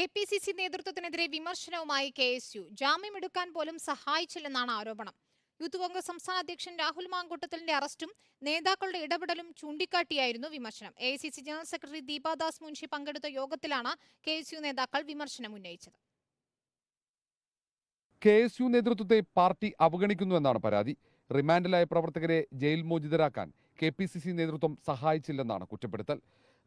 K P C C നേതൃത്വത്തിനെതിരെ വിമർശനവുമായി K S U. ജാമ്യമെടുക്കാൻ പോലും സഹായിച്ചില്ലെന്നാണ് ആരോപണം. യൂത്ത് കോൺഗ്രസ് സംസ്ഥാന അധ്യക്ഷൻ രാഹുൽ മാങ്കൂട്ടത്തലിന്റെ അറസ്റ്റും നേതാക്കളുടെ ഇടപെടലും ചൂണ്ടിക്കാട്ടിയായിരുന്നു വിമർശനം. A C C general secretary Deepa Das Munshi പങ്കെടുത്ത യോഗത്തിലാണ് കെ എസ് യു നേതാക്കൾ വിമർശനം ഉന്നയിച്ചത്. കെ എസ് യു നേതൃത്വത്തെ പാർട്ടി അവഗണിക്കുന്നുവെന്നാണ് പരാതി. റിമാൻഡിലായ പ്രവർത്തകരെ ജയിൽ മോചിതരാക്കാൻ കെ പി സി സി നേതൃത്വം സഹായിച്ചില്ലെന്നാണ് കുറ്റപ്പെടുത്തൽ.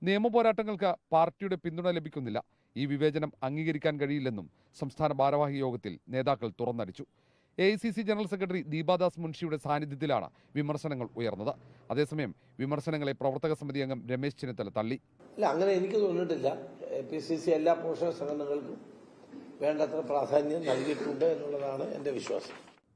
നിയമപോരാട്ടങ്ങൾക്ക് പാർട്ടിയുടെ പിന്തുണ ലഭിക്കുന്നില്ല. ഈ വിവേചനം അംഗീകരിക്കാൻ കഴിയില്ലെന്നും സംസ്ഥാന ഭാരവാഹി യോഗത്തിൽ നേതാക്കൾ തുറന്നടിച്ചു. എ ജനറൽ സെക്രട്ടറി ദീപാദാസ് മുൻഷിയുടെ സാന്നിധ്യത്തിലാണ് വിമർശനങ്ങൾ ഉയർന്നത്. അതേസമയം വിമർശനങ്ങളെ പ്രവർത്തക സമിതി അംഗം രമേശ് ചെന്നിത്തല തള്ളി. അല്ല അങ്ങനെ എനിക്ക് തോന്നിയിട്ടില്ല. പി സി സി എല്ലാ പോഷക സംഘടനകൾക്കും വേണ്ടത്ര പ്രാധാന്യം നൽകിയിട്ടുണ്ട് എന്നുള്ളതാണ് എന്റെ വിശ്വാസം.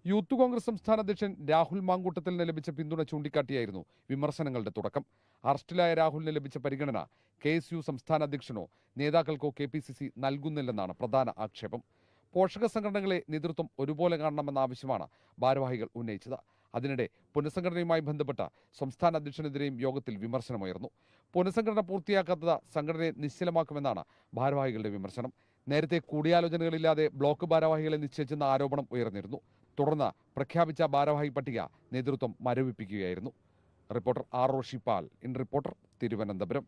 യൂത്ത് കോൺഗ്രസ് സംസ്ഥാന അധ്യക്ഷൻ രാഹുൽ മാങ്കൂട്ടത്തിന് ലഭിച്ച പിന്തുണ ചൂണ്ടിക്കാട്ടിയായിരുന്നു വിമർശനങ്ങളുടെ തുടക്കം. അറസ്റ്റിലായ രാഹുലിന് ലഭിച്ച പരിഗണന കെ എസ് യു സംസ്ഥാന അധ്യക്ഷനോ നേതാക്കൾക്കോ കെ പി സി സി നൽകുന്നില്ലെന്നാണ് പ്രധാന ആക്ഷേപം. പോഷക സംഘടനകളെ നേതൃത്വം ഒരുപോലെ കാണണമെന്ന ആവശ്യമാണ് ഭാരവാഹികൾ ഉന്നയിച്ചത്. അതിനിടെ പുനഃസംഘടനയുമായി ബന്ധപ്പെട്ട സംസ്ഥാന അധ്യക്ഷനെതിരെയും യോഗത്തിൽ വിമർശനമുയർന്നു. പുനഃസംഘടന പൂർത്തിയാക്കാത്തത് സംഘടനയെ നിശ്ചലമാക്കുമെന്നാണ് ഭാരവാഹികളുടെ വിമർശനം. നേരത്തെ കൂടിയാലോചനകളില്ലാതെ ബ്ലോക്ക് ഭാരവാഹികളെ നിശ്ചയിച്ചെന്ന ആരോപണം ഉയർന്നിരുന്നു. തുടർന്ന് പ്രഖ്യാപിച്ച ഭാരവാഹി പട്ടിക നേതൃത്വം മരവിപ്പിക്കുകയായിരുന്നു. റിപ്പോർട്ടർ ആർ റോഷിപ്പാൽ ഇൻ റിപ്പോർട്ടർ തിരുവനന്തപുരം.